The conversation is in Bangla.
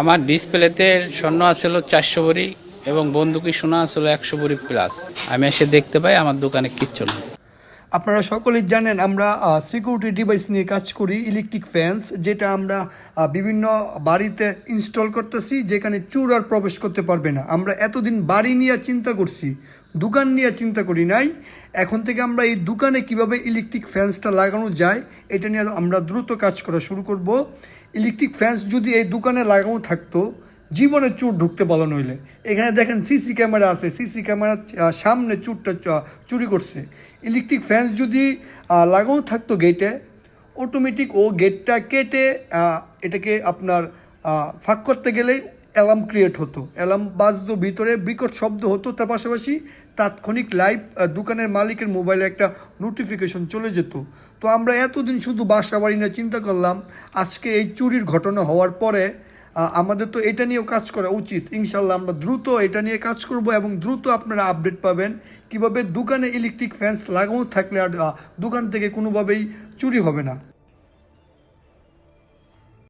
আমার ডিসপ্লেতে স্বর্ণ আসছিল চারশো ভরি এবং বন্দুকি সোনা আসছিল একশো ভরি প্লাস আমি এসে দেখতে পাই আমার দোকানে কিচ্ছু নেই। আপনারা সকলেই জানেন আমরা সিকিউরিটি ডিভাইস নিয়ে কাজ করি ইলেকট্রিক ফ্যান্স যেটা আমরা বিভিন্ন বাড়িতে ইনস্টল করতেছি, যেখানে চোর আর প্রবেশ করতে পারবে না। আমরা এতদিন বাড়ি নিয়ে চিন্তা করছি, দোকান নিয়ে চিন্তা করি নাই। এখন থেকে আমরা এই দোকানে কীভাবে ইলেকট্রিক ফ্যান্সটা লাগানো যায়, এটা নিয়ে আমরা দ্রুত কাজ করা শুরু করব। ইলেকট্রিক ফ্যান্স যদি এই দোকানে লাগানো থাকতো জীবনে চুর ঢুকতে বলা নইলে এখানে দেখেন সিসি ক্যামেরা আছে, সিসি ক্যামেরার সামনে চুরটা চুরি করছে। ইলেকট্রিক ফ্যান্স যদি লাগানো থাকতো গেটে অটোমেটিক ও গেটটা কেটে এটাকে আপনার ফাঁক করতে গেলেই অ্যালার্ম ক্রিয়েট হতো। অ্যালার্ম বাজতো ভিতরে, বিকট শব্দ হতো। তার পাশাপাশি তাৎক্ষণিক লাইভ দোকানের মালিকের মোবাইলে একটা নোটিফিকেশন চলে যেত। তো আমরা এতদিন শুধু বাসা বাড়ি নিয়ে চিন্তা করলাম, আজকে এই চুরির ঘটনা হওয়ার পরে আমাদের তো এটা নিয়েও কাজ করা উচিত। ইনশাল্লাহ আমরা দ্রুত এটা নিয়ে কাজ করব এবং দ্রুত আপনারা আপডেট পাবেন। কীভাবে দোকানে ইলেকট্রিক ফ্যান্স লাগানো থাকলে আর দোকান থেকে কোনোভাবেই চুরি হবে না।